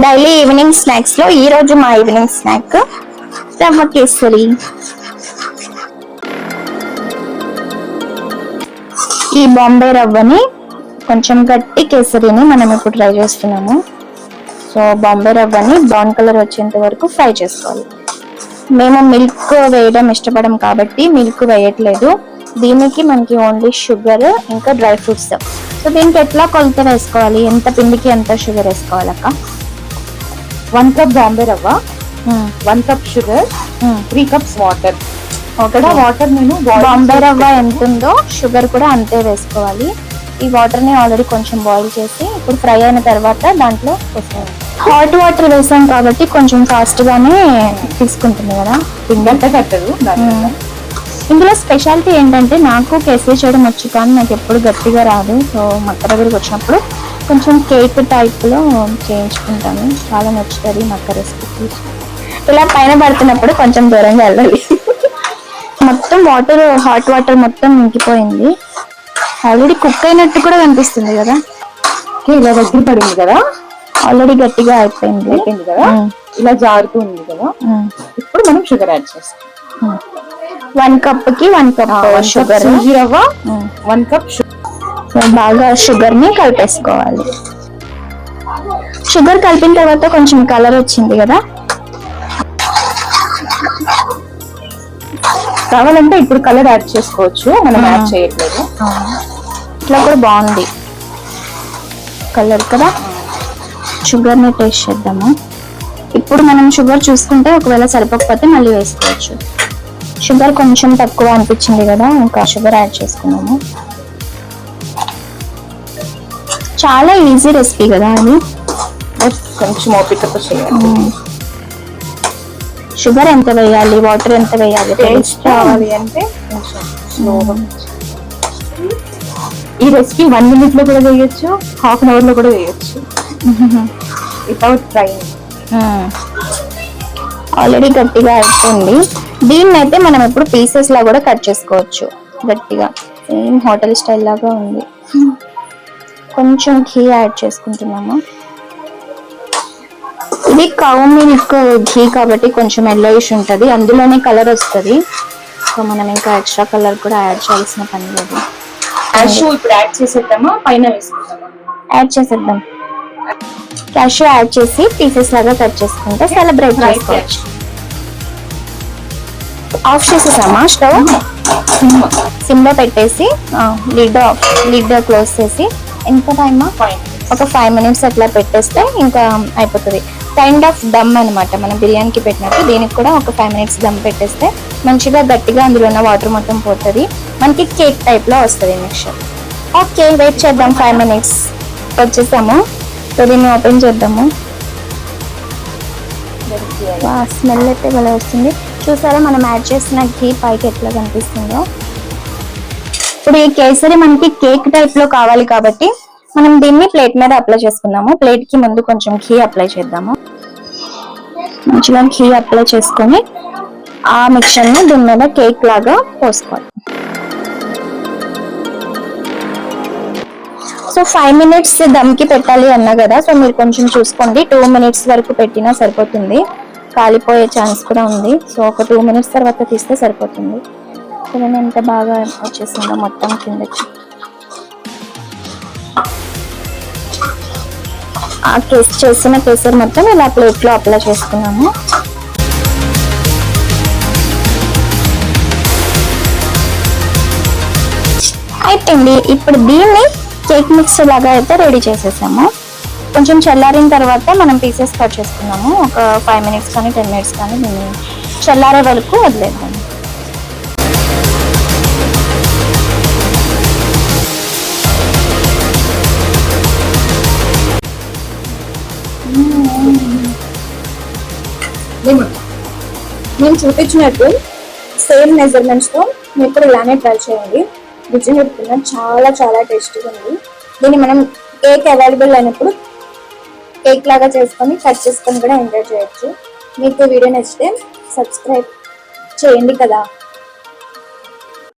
Daily evening స్నాక్స్లో ఈ రోజు మా ఈవినింగ్ స్నాక్ రవ్వ కేసరి ఈ బాంబే రవ్వని కొంచెం గట్టి కేసరిని మనం ఇప్పుడు ట్రై చేస్తున్నాము. సో బాంబే రవ్వని బ్రౌన్ కలర్ వచ్చేంత వరకు ఫ్రై చేసుకోవాలి. మేము మిల్క్ వేయడం ఇష్టపడం కాబట్టి మిల్క్ వేయట్లేదు. దీనికి మనకి ఓన్లీ షుగర్ ఇంకా డ్రై ఫ్రూట్స్ సో దీనికి ఎట్లా కొలత వేసుకోవాలి? ఎంత పిండికి ఎంత sugar వేసుకోవాలక్క one cup Bombay rava one cup sugar three cups water అక్కడ వాటర్ నేను బాంబే రవ్వ ఎంత ఉందో షుగర్ కూడా అంతే వేసుకోవాలి. ఈ వాటర్ని ఆల్రెడీ కొంచెం బాయిల్ చేసి ఇప్పుడు ఫ్రై అయిన తర్వాత దాంట్లో వేసుకోవాలి హాట్ వాటర్ వేసాం కాబట్టి కొంచెం ఫాస్ట్ గానే తీసుకుంటుంది కదా. పిండి గంట కట్టదు. ఇందులో స్పెషాలిటీ ఏంటంటే నాకు కేసరి చేయడం వచ్చు కానీ నాకు ఎప్పుడు గట్టిగా రాదు. సో మా అక్క దగ్గరికి వచ్చినప్పుడు కొంచెం కేక్ టైప్లో చేయించుకుంటాను. చాలా నచ్చుతుంది మా అక్క రెసిపీ ఇలా పైన పడుతున్నప్పుడు కొంచెం దూరంగా వెళ్ళాలి. మొత్తం వాటర్ హాట్ వాటర్ మొత్తం ఇంకిపోయింది ఆల్రెడీ కుక్ అయినట్టు కూడా కనిపిస్తుంది కదా. ఇలా దగ్గర పడింది కదా? ఆల్రెడీ గట్టిగా అయిపోయింది. అయిపోయింది కదా. ఇలా జారుతూ ఉంది కదా? ఇప్పుడు మనం షుగర్ యాడ్ చేస్తాం. One కప్కి one cup sugar rava one cup బాగా షుగర్ని కలిపేసుకోవాలి. షుగర్ కలిపిన తర్వాత కొంచెం కలర్ వచ్చింది కదా? కావాలంటే ఇప్పుడు కలర్ యాడ్ చేసుకోవచ్చు మనం యాడ్ చేయట్లేదు. ఇట్లా కూడా బాగుంది. కలర్ కదా? షుగర్ని టేస్ట్ చేద్దాము. ఇప్పుడు మనం షుగర్ చూసుకుంటే ఒకవేళ సరిపోకపోతే మళ్ళీ వేసుకోవచ్చు. షుగర్ కొంచెం తక్కువ అనిపించింది కదా ఇంకా షుగర్ యాడ్ చేసుకున్నాము. చాలా ఈజీ రెసిపీ కదా అది. కొంచెం ఓపికతో చేయాలి షుగర్ ఎంత వేయాలి వాటర్ ఎంత వేయాలి టేస్ట్ రావాలి అంటే స్లోగా ఈ రెసిపీ వన్ మినిట్లో కూడా చేయొచ్చు హాఫ్ అన్ అవర్లో కూడా చేయొచ్చు వితౌట్ ఫ్రైయింగ్ ఆల్రెడీ గట్టిగా అయిపోయింది. దీన్ని అయితే మనం ఇప్పుడు పీసెస్ లా కూడా కట్ చేసుకోవచ్చు. గట్టిగా. సేమ్ హోటల్ స్టైల్ లాగా ఉంది. కొంచెం ఘీ యాడ్ చేసుకుంటున్నాము. ఇది కౌ మిల్క్ ఘీ కాబట్టి కొంచెం ఎల్లోయిష్ ఉంటుంది. అందులోనే కలర్ వస్తుంది. సో మనం ఇంకా ఎక్స్ట్రా కలర్ కూడా యాడ్ చేయాల్సిన పని లేదు. క్యాషూ ఇప్పుడు యాడ్ చేసేద్దామా? పైన వేసుకుందామా? యాడ్ చేసేద్దాం. క్యాషూ యాడ్ చేసి పీసెస్ లాగా కట్ చేసుకుంటే సెలబ్రేట్ చేసుకోవచ్చు. ఆఫ్ చేసేసామా? స్టవ్ సిమ్లో పెట్టేసి లిడ్ ఆఫ్ లిడ్ క్లోజ్ చేసి ఎంత టైమా ఒక ఫైవ్ మినిట్స్ అట్లా పెట్టేస్తే ఇంకా అయిపోతుంది. కైండ్ ఆఫ్ దమ్ అన్నమాట మనం బిర్యానీకి పెట్టినట్టు. దీనికి కూడా ఒక ఫైవ్ మినిట్స్ దమ్ పెట్టేస్తే మంచిగా గట్టిగా అందులో ఉన్న వాటర్ మొత్తం పోతుంది. మనకి కేక్ టైప్లో వస్తుంది మిక్చర్ ఓకే వెయిట్ చేద్దాం ఫైవ్ మినిట్స్ వచ్చేసాము. సో దీన్ని ఓపెన్ చేద్దాము స్మెల్ అయితే భలే వస్తుంది. చూసారా మనం యాడ్ చేసిన ఘీ పైకి ఎట్లా కనిపిస్తుందో? ఇప్పుడు ఈ కేసరి మనకి కేక్ టైప్లో కావాలి కాబట్టి మనం దీన్ని ప్లేట్ మీద అప్లై చేసుకుందాము. ప్లేట్కి ముందు కొంచెం ఘీ అప్లై చేద్దాము. మంచిగా ఘీ అప్లై చేసుకొని ఆ మిక్చర్ని దీని మీద కేక్ లాగా పోసుకోవాలి. సో ఫైవ్ మినిట్స్ దమ్కి పెట్టాలి అన్నా కదా సో మీరు కొంచెం చూసుకోండి. టూ మినిట్స్ వరకు పెట్టినా సరిపోతుంది. కాలిపోయే ఛాన్స్ కూడా ఉంది. సో ఒక టూ మినిట్స్ తర్వాత తీస్తే సరిపోతుంది. చూడండి ఎంత బాగా వచ్చేసిందో మొత్తం కిందకి. ఆ కేస్ చేసిన కేసర్ మొత్తం ఇలా ప్లేట్లో అప్లై చేసుకున్నాము. అయిపోయింది. ఇప్పుడు దీన్ని కేక్ మిక్స్ లాగా అయితే రెడీ చేసేసాము. కొంచెం చల్లారిన తర్వాత మనం పీసెస్ కట్ చేసుకున్నాము. ఒక ఫైవ్ మినిట్స్ కానీ టెన్ మినిట్స్ కానీ దీన్ని చల్లారే వరకు వదిలేద్దాము నేను చూపించినట్టు సేమ్ మెజర్మెంట్స్తో మీరు కూడా ఇలానే ట్రై చేయండి. రుచి చెప్తున్నా చాలా చాలా టేస్టీగా ఉంది. దీన్ని మనం కేక్ అవైలబుల్ అయినప్పుడు కేక్ లాగా చేసుకొని కట్ చేసుకొని కూడా ఎంజాయ్ చేయొచ్చు. మీకు వీడియో నచ్చితే సబ్స్క్రైబ్ చేయండి కదా.